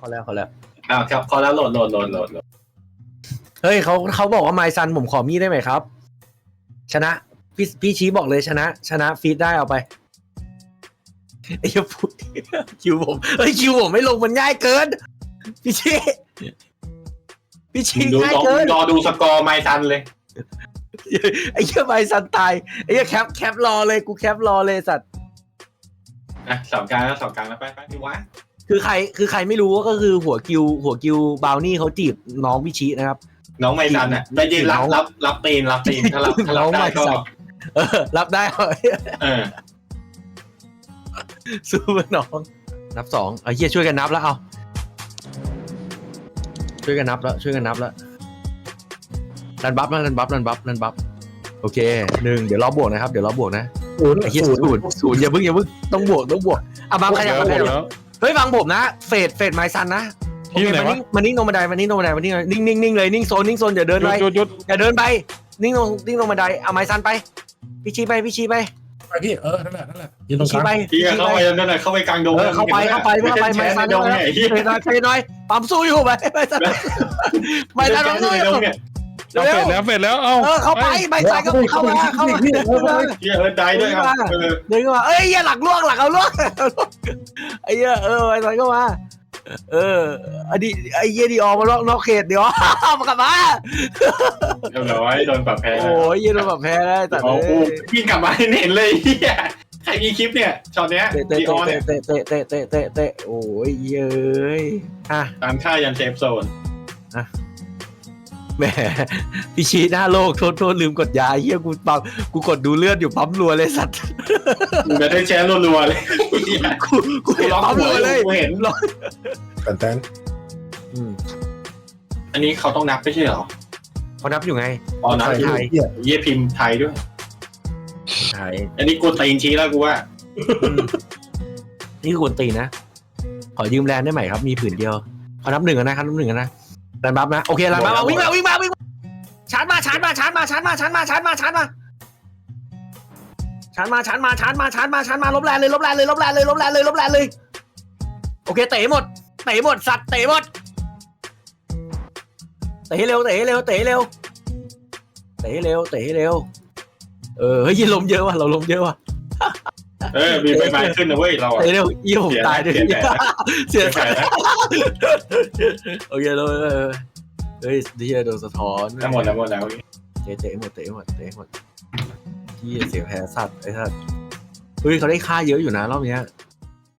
เขาแล้วเขาแล้ว อ้าวครับพอแล้วโหลดโหลดโหลดโหลดโหลดเฮ้ยเขาเขาบอกว่าไมซันผมขอมีดได้ไหมครับ ชนะ พี่พี่ชี้บอกเลยชนะ ชนะฟีดได้เอาไปไอ้เหี้ยพูดคิวผมเฮ้ยคิวผมไม่ลงมันง่ายเกิน พี่ชี้พี่ชี้ดูง่ายรอเกิน รอดูสกอร์ไมซันเลย ไอ้เหี้ยไมซันตายไอ้เหี้ยแคปแคปรอเลยกูแคปรอเลยสัตว์ อะสองกลางแล้วสองกลางแล้วไปไปดีวะ คือใครคือใครไม่รู้ก็คือหัวกิวหัวกิวบาวนี่เขาจีบน้องพี่ชี้นะครับ น้องไมซันอะได้ยินรับน้องรับรับตีนรับตีนถ้ารับถ้ารับน้องได้ไมซัก็นเออ รับได้เหรอเออสู้เพื่อนน้อง นับสองเอาเฮียช่วยกันนับแล้วเอาช่วยกันนับแล้วช่วยกันนับแล้วรันบัฟนะรันบัฟรันบัฟรันบัฟโอเคหนึ่งเดี๋ยวรอบวกนะครับเดี๋ยวรอบวกนะศูนย์ไอ้เฮียศูนย์ศูนย์อย่าเพิ่งอย่าเพิ่งต้องบวกต้องบวกอะบัฟขยับมาขยับแล้ว เฮ้ยฟังผมนะ เฟดเฟดไมซันนะโอพี่เคอยู่ไหนมาวะ นิ่งมานิ่งลงบันไดมานิ่งลงบันไดมานิ่งนิ่งนิ่งนิ่งเลยนิ่งโซนนิ่งโซนอย่าเดินหยุไปดหยุดหยุดอย่าเดินไปนิ่งลงนิ่งลงบันไดเอาไมซันไป พี่ชี้ไปพี่ชี้ไปไปพี่เออนั่นแหละนั่นแหละยืนตรพี่งกชี้ลางไปพี่พี่ก็ชี้เข้าไปไปนั่นน่ะเข้าไปกลางดงเออเข้าไปเข้าไปเข้าไปไม่ไมใช่แชซัร์นในดงเนี่ยไอ้เหี้ยเฟดหน่อยเฟดหน่อยปั๊มสู้อยู่ไปไมซันไมซันไม่ปั๊มใช่สู้แชร์อในดยู่ง เนี่ยเอาเฟดแล้วเฟดแล้วเอาเออเข้าไปไมซันก็เข้ามาเข้ามาเหี้ยเออได้ด้วยครับเออเดินเข้ามาเอ้ยเหี้ยหลักล่วงหลักเอาล่วงไอ้เหี้ยเออไมซันก็มาเอออันนี้ไอ้เหี้ยดีออกมานอกนอกเขตเดี๋ยวมากลับมาเรียบร้อยโดนปรับแพ้โอ้ยเหี้ยโดนแบบแพ้ได้แต่โอ้โหพี่กลับมาเห็นเลยเหี้ยใครมีคลิปเนี่ยช็อตเนี้ยเตะเตะดีออนเนี่ยเตะเตะเตะเตะเตะเตะโอ้ยเย้ยอะตามค่ายันเซฟโซน แหมพี่ชี้หน้าโลกโทษโทษลืมกดยาเฮียกูปั๊มกูกดดูเลือดอยู่ปั๊มรัวเลยสัตว์มึงจะได้แชร์รัวๆเลยเหี้ยกูกูกูร้องปั๊มหัวรัวอเลยยู่กูเห็นแต่แตนอืมอันนี้เขาต้องนับไม่ใช่เหรอเขานับอยู่ไงอ๋อนับไทยอยู่ไทยเหี้ยเยี่ยพิมพ์ไทยด้วยใช่อันนี้กูตีนชี้แล้วกูว่า นี่คือกวนตีนนะ ขอยืมแลนได้ไหมครับ มีผืนเดียวเขานับหนึ่งกันนะครับนับหนึ่งกันนะ แลนบัฟนะโอเคแลนบัฟมาวิ่งมาวิ่งมาวิ่งมาชาร์จมาชาร์จมาชาร์จมาชาร์จมาชาร์จมาชาร์จมาชาร์จมาชาร์จมาชาร์จมาชาร์จมาชาร์จมาชาร์จมาลบแลนเลยลบแลนเลยลบแลนเลยลบแลนเลยลบแลนเลยโอเคเตะหมดเตะหมดสัตว์เตะหมดเตะให้เร็วเตะให้เร็วเตะให้เร็วเตะให้เร็วเตะให้เร็วเออเฮ้ยลมเยอะว่ะเราลมเยอะว่ะ เออ มีใบไม้ขึ้นนะเว้ยเราอะเตะเร็วเยี่ยผมตายด้วยเสียแผลเสียใส่สายแล้วโอเคเลยเออเฮ้ยดิเโดนสะท้อนทั้งหมดทั้งหมดแล้วเตะเตะหมดเตะหมดเตะหมดที่เสียแพ้สัตว์ไอ้สัตว์เฮ้ยเขาได้ค่าเยอะอยู่นะรอบเนี้ย